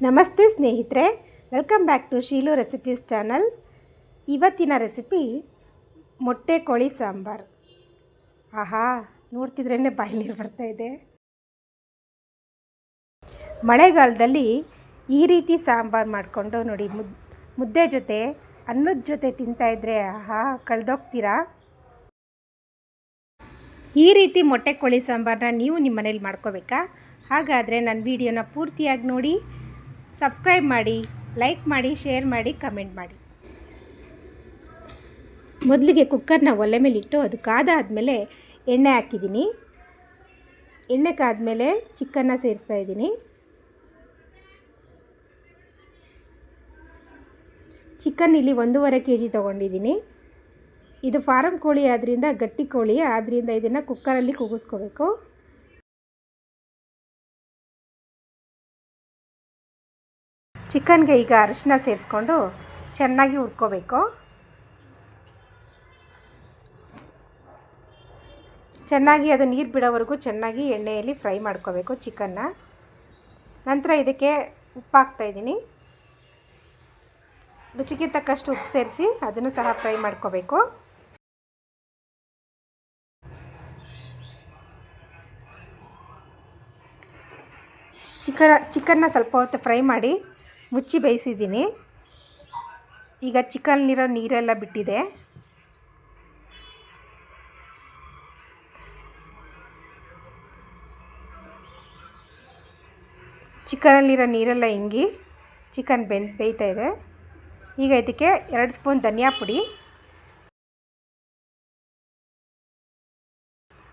ನಮಸ್ತೆ ಸ್ನೇಹಿತರೆ welcome back to Sheelu recipes channel ಇವತ್ತಿನ ರೆಸಿಪಿ ಮೊಟ್ಟೆ ಕೋಳಿ ಸಾಂಬಾರು. ಆಹಾ ನೋಡ್ತಿದ್ರೇ ಬಾಯಿ ನೀರು ಬರ್ತಾ ಇದೆ. ಮಳೆಗಾಲದಲ್ಲಿ ಈ ರೀತಿ ಸಾಂಬಾರು ಮಾಡಿಕೊಂಡು ನೋಡಿ, ಮುದ್, ಮುದ್ದೆ ಜೊತೆ, ಅನ್ನದ ಜೊತೆ ತಿಂತಾಯಿದ್ರೆ ಆಹಾ, ಕಳೆದೋಗ್ತೀರಾ? ಈ ರೀತಿ ಮೊಟ್ಟೆ ಕೋಳಿ ಸಾಂಬಾರನ್ನ ನೀವು ನಿಮ್ಮ ಮನೇಲಿ ಮಾಡ್ಕೋಬೇಕಾ? ಹಾಗಾದರೆ ನನ್ನ ವಿಡಿಯೋನ ಪೂರ್ತಿಯಾಗಿ ನೋಡಿ. ಸಬ್ಸ್ಕ್ರೈಬ್ ಮಾಡಿ ಲೈಕ್ ಮಾಡಿ ಶೇರ್ ಮಾಡಿ ಕಮೆಂಟ್ ಮಾಡಿ. ಮೊದಲಿಗೆ ಕುಕ್ಕರ್ನ ಒಲೆ ಮೇಲೆ ಇಟ್ಟು ಅದು ಕಾದಾದಮೇಲೆ ಎಣ್ಣೆ ಹಾಕಿದ್ದೀನಿ. ಎಣ್ಣೆ ಕಾದಮೇಲೆ ಚಿಕನ್ನ ಸೇರಿಸ್ತಾ ಇದ್ದೀನಿ. ಚಿಕನ್ ಇಲ್ಲಿ ಒಂದೂವರೆ ಕೆ ಜಿ ತೊಗೊಂಡಿದ್ದೀನಿ. ಇದು ಫಾರಮ್ ಕೋಳಿ ಆದ್ದರಿಂದ ಗಟ್ಟಿ ಕೋಳಿ ಆದ್ದರಿಂದ ಇದನ್ನು ಕುಕ್ಕರಲ್ಲಿ ಕೂಗಿಸ್ಕೋಬೇಕು. ಚಿಕನ್ಗೆ ಈಗ ಅರಿಶಿನ ಸೇರಿಸ್ಕೊಂಡು ಚೆನ್ನಾಗಿ ಹುರ್ಕೋಬೇಕು. ಚೆನ್ನಾಗಿ ಅದು ನೀರು ಬಿಡೋವರೆಗೂ ಚೆನ್ನಾಗಿ ಎಣ್ಣೆಯಲ್ಲಿ ಫ್ರೈ ಮಾಡ್ಕೋಬೇಕು ಚಿಕನ್ನ. ನಂತರ ಇದಕ್ಕೆ ಉಪ್ಪು ಹಾಕ್ತಾಯಿದ್ದೀನಿ ರುಚಿಗೆ ತಕ್ಕಷ್ಟು ಉಪ್ಪು ಸೇರಿಸಿ ಅದನ್ನು ಸಹ ಫ್ರೈ ಮಾಡ್ಕೋಬೇಕು. ಚಿಕನ್ ಚಿಕನ್ನ ಸ್ವಲ್ಪ ಹೊತ್ತು ಫ್ರೈ ಮಾಡಿ ಮುಚ್ಚಿ ಬೇಯಿಸಿದ್ದೀನಿ. ಈಗ ಚಿಕನ್ನಿರೋ ನೀರೆಲ್ಲ ಬಿಟ್ಟಿದೆ. ಚಿಕನಲ್ಲಿರೋ ನೀರೆಲ್ಲ ಹಿಂಗಿ ಚಿಕನ್ ಬೆನ್, ಬೇಯ್ತಾ ಇದೆ. ಈಗ ಇದಕ್ಕೆ ಎರಡು ಸ್ಪೂನ್ ಧನಿಯಾ ಪುಡಿ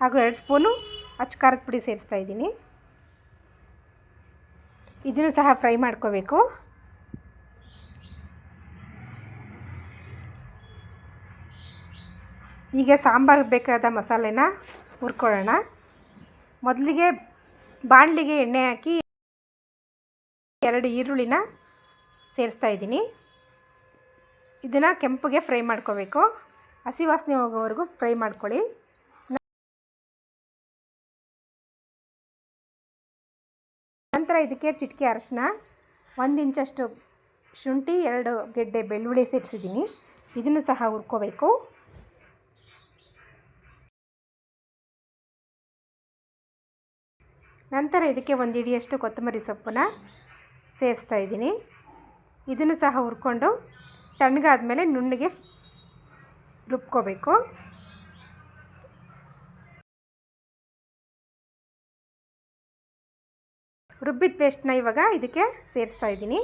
ಹಾಗೂ ಎರಡು ಸ್ಪೂನು ಅಚ್ಕಾರದ ಪುಡಿ ಸೇರಿಸ್ತಾ ಇದ್ದೀನಿ. ಇದನ್ನು ಸಹ ಫ್ರೈ ಮಾಡ್ಕೋಬೇಕು. ಈಗ ಸಾಂಬಾರಿಗೆ ಬೇಕಾದ ಮಸಾಲೆನ ಹುರ್ಕೊಳ್ಳೋಣ. ಮೊದಲಿಗೆ ಬಾಣಲಿಗೆ ಎಣ್ಣೆ ಹಾಕಿ ಎರಡು ಈರುಳ್ಳಿನ ಸೇರಿಸ್ತಾ ಇದ್ದೀನಿ. ಇದನ್ನು ಕೆಂಪಗೆ ಫ್ರೈ ಮಾಡ್ಕೋಬೇಕು. ಹಸಿ ವಾಸನೆ ಹೋಗೋವರೆಗೂ ಫ್ರೈ ಮಾಡ್ಕೊಳ್ಳಿ. ನಂತರ ಇದಕ್ಕೆ ಚಿಟಿಕೆ ಅರಶಿನ, ಒಂದು ಇಂಚಷ್ಟು ಶುಂಠಿ, ಎರಡು ಗೆಡ್ಡೆ ಬೆಳ್ಳುಳ್ಳಿ ಸೇರಿಸಿದ್ದೀನಿ. ಇದನ್ನು ಸಹ ಹುರ್ಕೋಬೇಕು. ನಂತರ ಇದಕ್ಕೆ ಒಂದು ಇಡಿಯಷ್ಟು ಕೊತ್ತಂಬರಿ ಸೊಪ್ಪನ್ನ ಸೇರಿಸ್ತಾ ಇದ್ದೀನಿ. ಇದನ್ನು ಸಹ ಹುರ್ಕೊಂಡು ತಣ್ಣಗಾದ್ಮೇಲೆ ನುಣ್ಣಗೆ ರುಬ್ಕೋಬೇಕು. ರುಬ್ಬಿದ ಪೇಸ್ಟ್ನ ಇವಾಗ ಇದಕ್ಕೆ ಸೇರಿಸ್ತಾ ಇದ್ದೀನಿ.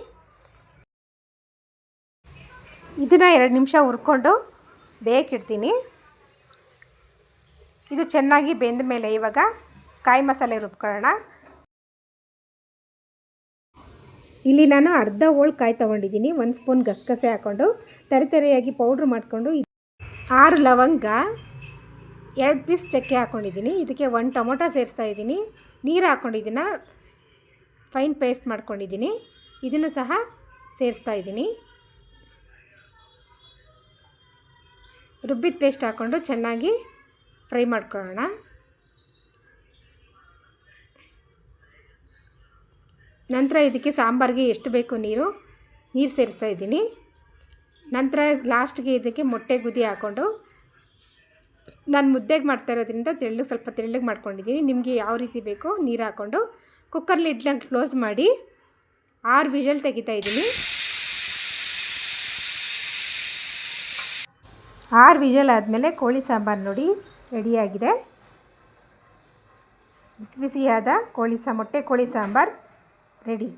ಇದನ್ನು ಎರಡು ನಿಮಿಷ ಹುರ್ಕೊಂಡು ಬೇಕಿಡ್ತೀನಿ. ಇದು ಚೆನ್ನಾಗಿ ಬೆಂದ ಮೇಲೆ ಇವಾಗ ಕಾಯಿ ಮಸಾಲೆ ರುಬ್ಕೊಳ್ಳೋಣ. ಇಲ್ಲಿ ನಾನು ಅರ್ಧ ಹೋಳು ಕಾಯಿ ತೊಗೊಂಡಿದ್ದೀನಿ, ಒಂದು ಸ್ಪೂನ್ ಗಸಗಸೆ ಹಾಕ್ಕೊಂಡು ತರಿತರಿಯಾಗಿ ಪೌಡ್ರ್ ಮಾಡಿಕೊಂಡು ಆರು ಲವಂಗ, ಎರಡು ಪೀಸ್ ಚಕ್ಕೆ ಹಾಕ್ಕೊಂಡಿದ್ದೀನಿ ಇದಕ್ಕೆ ಒಂದು ಟೊಮೊಟೊ ಸೇರಿಸ್ತಾ ಇದ್ದೀನಿ. ನೀರು ಹಾಕ್ಕೊಂಡಿದ್ದೀನಿ ಫೈನ್ ಪೇಸ್ಟ್ ಮಾಡ್ಕೊಂಡಿದ್ದೀನಿ. ಇದನ್ನು ಸಹ ಸೇರಿಸ್ತಾ ಇದ್ದೀನಿ. ರುಬ್ಬಿದ ಪೇಸ್ಟ್ ಹಾಕ್ಕೊಂಡು ಚೆನ್ನಾಗಿ ಫ್ರೈ ಮಾಡ್ಕೊಳ್ಳೋಣ. ನಂತರ ಇದಕ್ಕೆ ಸಾಂಬಾರಿಗೆ ಎಷ್ಟು ಬೇಕು ನೀರು? ನೀರು ಸೇರಿಸ್ತಾ ಇದ್ದೀನಿ. ನಂತರ ಲಾಸ್ಟ್ಗೆ ಇದಕ್ಕೆ ಮೊಟ್ಟೆ ಗುದಿ ಹಾಕ್ಕೊಂಡು ನಾನು ಮುದ್ದೆಗೆ ಮಾಡ್ತಾ ಇರೋದ್ರಿಂದ ತೆಳ್ಳಗೆ ಸ್ವಲ್ಪ ತೆಳ್ಳಗೆ ಮಾಡ್ಕೊಂಡಿದ್ದೀನಿ. ನಿಮಗೆ ಯಾವ ರೀತಿ ಬೇಕೋ ನೀರು ಹಾಕ್ಕೊಂಡು ಕುಕ್ಕರ್ ಲಿಡ್ನ ಕ್ಲೋಸ್ ಮಾಡಿ ಆರು ವಿಷಲ್ ತೆಗಿತಾ ಇದ್ದೀನಿ. ಆರು ವಿಷಲ್ ಆದಮೇಲೆ ಕೋಳಿ ಸಾಂಬಾರು ನೋಡಿ ರೆಡಿಯಾಗಿದೆ. ಬಿಸಿ ಬಿಸಿಯಾದ ಕೋಳಿ ಸಾ, ಮೊಟ್ಟೆ ಕೋಳಿ ಸಾಂಬಾರು. ready.